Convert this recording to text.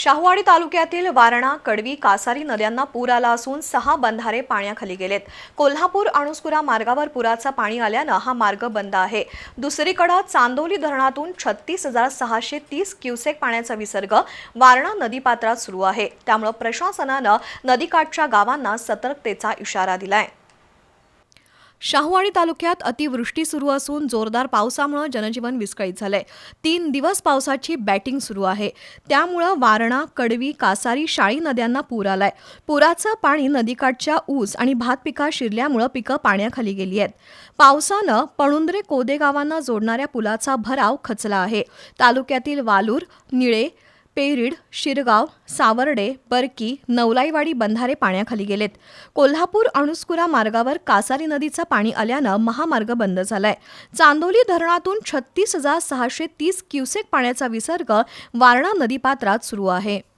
शाहूवाडी तालुक्यातील वारणा कडवी कासारी नद्यांना पूर आला असून सहा बंधारे पाण्याखाली गेलेत. कोल्हापूर अणुस्कुरा मार्गावर पुराचा पाणी आल्यानं हा मार्ग बंद आहे. दुसरीकडे चांदोली धरणातून छत्तीस हजार सहाशे तीस क्युसेक पाण्याचा विसर्ग वारणा नदीपात्रात सुरू आहे. त्यामुळे प्रशासनानं नदीकाठच्या गावांना सतर्कतेचा इशारा दिलाय. शाहूवाडी तालुक्यात अतिवृष्टी सुरू असून जोरदार पावसामुळे जनजीवन विस्कळीत झालंय. तीन दिवस पावसाची बॅटिंग सुरू आहे. त्यामुळं वारणा कडवी कासारी शाळी नद्यांना पूर आलाय. पुराचं पाणी नदीकाठच्या ऊस आणि भात पिका शिरल्यामुळं पिकं पाण्याखाली गेली आहेत. पावसानं पणुंद्रे कोदे गावांना जोडणाऱ्या पुलाचा भराव खचला आहे. तालुक्यातील वालूर निळे पेरीड शिरगाव सावर्डे बरकी नवलाईवाडी बंधारे पाण्याखाली गेलेत. कोल्हापूर अणुस्कुरा मार्गावर कासारी नदीचं पाणी आल्यानं महामार्ग बंद झालाय. चांदोली धरणातून छत्तीस हजार सहाशे तीस क्युसेक पाण्याचा विसर्ग वारणा नदीपात्रात सुरू आहे.